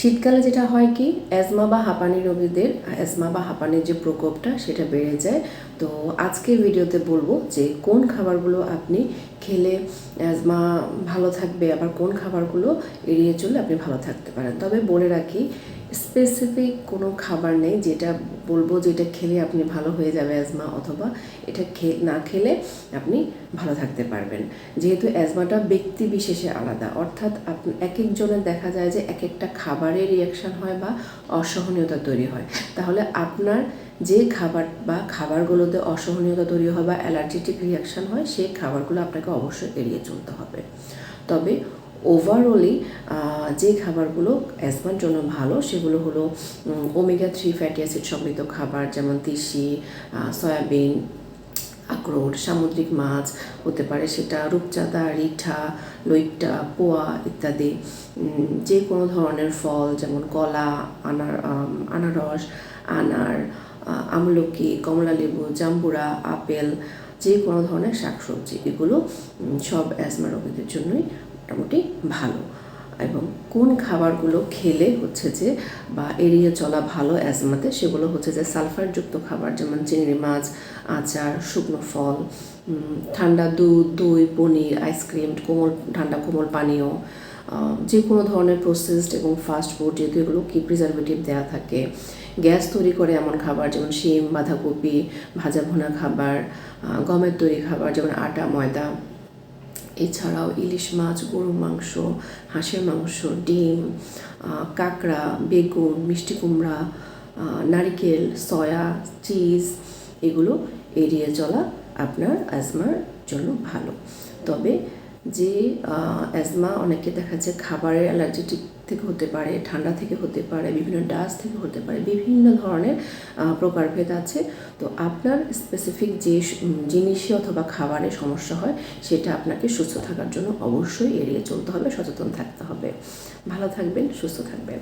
শীতকালে যেটা হয় কি অ্যাজমা বা হাঁপানি রোগীদের অ্যাজমা বা হাঁপানির যে প্রকোপটা সেটা বেড়ে যায়। তো আজকের ভিডিওতে বলব যে কোন খাবারগুলো আপনি খেলে অ্যাজমা ভালো থাকবে, আবার কোন খাবারগুলো এড়িয়ে চললে আপনি ভালো থাকতে পারেন। তবে বলে রাখি স্পেসিফিক কোনো খাবার নেই যেটা বলব যে এটা খেলে আপনি ভালো হয়ে যাবে অ্যাজমা অথবা এটা খে, না খেলে আপনি ভালো থাকতে পারবেন। যেহেতু অ্যাজমাটা ব্যক্তি বিশেষে আলাদা, অর্থাৎ এক একজনের দেখা যায় যে এক একটা খাবারে রিয়াকশান হয় বা অসহনীয়তা তৈরি হয়। তাহলে আপনার যে খাবার বা খাবারগুলোতে অসহনীয়তা তৈরি হয় বা অ্যালার্জেটিক রিয়াকশান হয় সেই খাবারগুলো আপনাকে অবশ্যই এড়িয়ে চলতে হবে। তবে ওভারঅলি যে খাবারগুলো অ্যাজমার জন্য ভালো, সেগুলো হলো ওমেগা থ্রি ফ্যাটি অ্যাসিড সমৃদ্ধ খাবার, যেমন তিসি সয়াবিন, আখরোট, সামুদ্রিক মাছ হতে পারে, সেটা রূপচাঁদা, রিঠা, লইট্টা, পোয়া ইত্যাদি। যে কোনো ধরনের ফল, যেমন কলা, আনার আনারস, আনার আমলকি কমলালেবু জাম্বুরা, আপেল, যে কোনো ধরনের শাকসবজি, এগুলো সব অ্যাজমা রোগীদের জন্যই মোটামুটি ভালো। এবং কোন খাবারগুলো খেলে হচ্ছে যে বা এড়িয়ে চলা ভালো অ্যাজমাতে, সেগুলো হচ্ছে যে সালফারযুক্ত খাবার, যেমন চিংড়ি মাছ, আচার, শুকনো ফল ঠান্ডা দুধ, দই, পনির আইসক্রিম কোমল, ঠান্ডা কোমল পানীয় যে কোনো ধরনের প্রসেসড এবং ফাস্ট ফুড যেহেতু এগুলো কি প্রিজারভেটিভ দেওয়া থাকে। গ্যাস তৈরি করে এমন খাবার, যেমন শিম, বাঁধাকপি, ভাজা ভুনা খাবার গমের তৈরি খাবার, যেমন আটা, ময়দা এছাড়াও ইলিশ মাছ গরু মাংস, হাঁসের মাংস, ডিম কাঁকড়া, বেগুন, মিষ্টি কুমড়া নারিকেল, সয়া, চিজ, এগুলো এড়িয়ে চলা আপনার অ্যাজমার জন্য ভালো। তবে যে অ্যাজমা অনেকে দেখা যাচ্ছে খাবারের অ্যালার্জেটিক থেকে হতে পারে, ঠান্ডা থেকে হতে পারে, বিভিন্ন ডাস্ট থেকে হতে পারে, বিভিন্ন ধরনের প্রকারভেদ আছে। তো আপনার স্পেসিফিক যে জিনিসে অথবা খাবারে সমস্যা হয়, সেটা আপনাকে সুস্থ থাকার জন্য অবশ্যই এড়িয়ে চলতে হবে, সচেতন থাকতে হবে। ভালো থাকবেন, সুস্থ থাকবেন।